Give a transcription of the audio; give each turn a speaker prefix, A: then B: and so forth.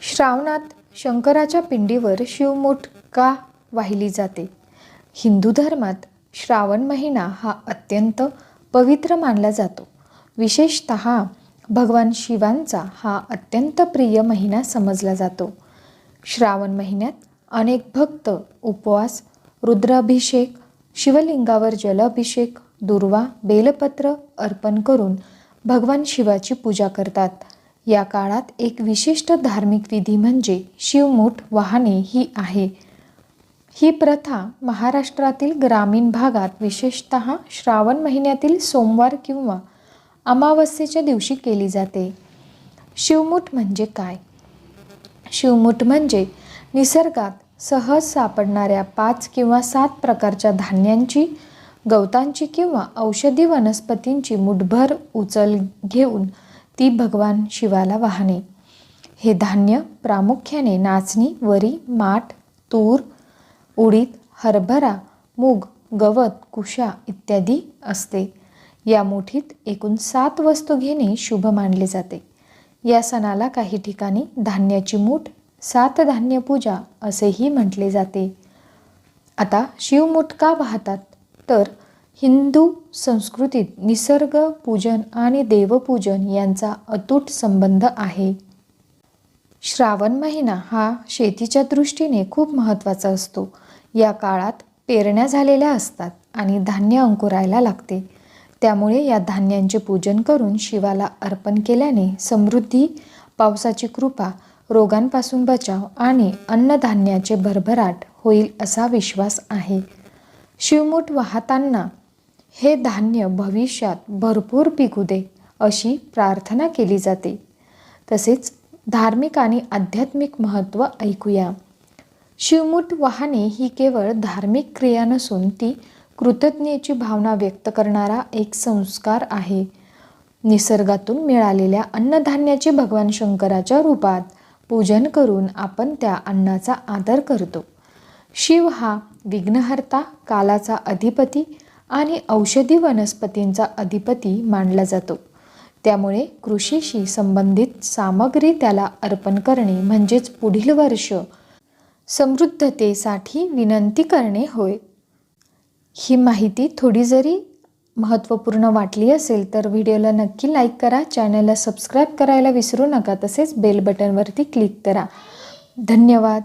A: श्रावणात शंकराच्या पिंडीवर शिवमूठ का वाहिली जाते? हिंदू धर्मात श्रावण महिना हा अत्यंत पवित्र मानला जातो. विशेषत भगवान शिवांचा हा अत्यंत प्रिय महिना समजला जातो. श्रावण महिन्यात अनेक भक्त उपवास रुद्राभिषेक शिवलिंगावर जलाभिषेक दुर्वा बेलपत्र अर्पण करून भगवान शिवाची पूजा करतात. या काळात एक विशिष्ट धार्मिक विधी म्हणजे शिवमूठ वाहने ही आहे. ही प्रथा महाराष्ट्रातील ग्रामीण भागात विशेषत श्रावण महिन्यातील सोमवार किंवा अमावस्येच्या दिवशी केली जाते. शिवमूठ म्हणजे काय? शिवमूठ म्हणजे निसर्गात सहज सापडणाऱ्या पाच किंवा सात प्रकारच्या धान्यांची गवतांची किंवा औषधी वनस्पतींची मुठभर उचल घेऊन ती भगवान शिवाला वाहणे. हे धान्य प्रामुख्याने नाचणी वरी माठ तूर उडीद हरभरा मूग गवत कुशा इत्यादी असते. या मुठीत एकूण सात वस्तू घेणे शुभ मानले जाते. या सणाला काही ठिकाणी धान्याची मूठ सात धान्य पूजा असेही म्हटले जाते. आता शिवमूठ का वाहतात? तर हिंदू संस्कृतीत निसर्ग पूजन आणि देवपूजन यांचा अतूट संबंध आहे. श्रावण महिना हा शेतीच्या दृष्टीने खूप महत्त्वाचा असतो. या काळात पेरण्या झालेल्या असतात आणि धान्य अंकुरायला लागते. त्यामुळे या धान्यांचे पूजन करून शिवाला अर्पण केल्याने समृद्धी पावसाची कृपा रोगांपासून बचाव आणि अन्नधान्याचे भरभराट होईल असा विश्वास आहे. शिवमूठ वाहताना हे धान्य भविष्यात भरपूर पिकू दे अशी प्रार्थना केली जाते. तसेच धार्मिक आणि आध्यात्मिक महत्त्व ऐकूया. शिवमूठ वाहने ही केवळ धार्मिक क्रिया नसून ती कृतज्ञतेची भावना व्यक्त करणारा एक संस्कार आहे. निसर्गातून मिळालेल्या अन्नधान्याचे भगवान शंकराच्या रूपात पूजन करून आपण त्या अन्नाचा आदर करतो. शिव हा विघ्नहर्ता कालाचा अधिपती आणि औषधी वनस्पतींचा अधिपती मानला जातो. त्यामुळे कृषीशी संबंधित सामग्री त्याला अर्पण करणे म्हणजेच पुढील वर्ष समृद्धतेसाठी विनंती करणे होय. ही माहिती थोडी जरी महत्त्वपूर्ण वाटली असेल तर व्हिडिओला नक्की लाईक करा चॅनलला सबस्क्राईब करायला विसरू नका तसेच बेल बटनवरती क्लिक करा. धन्यवाद.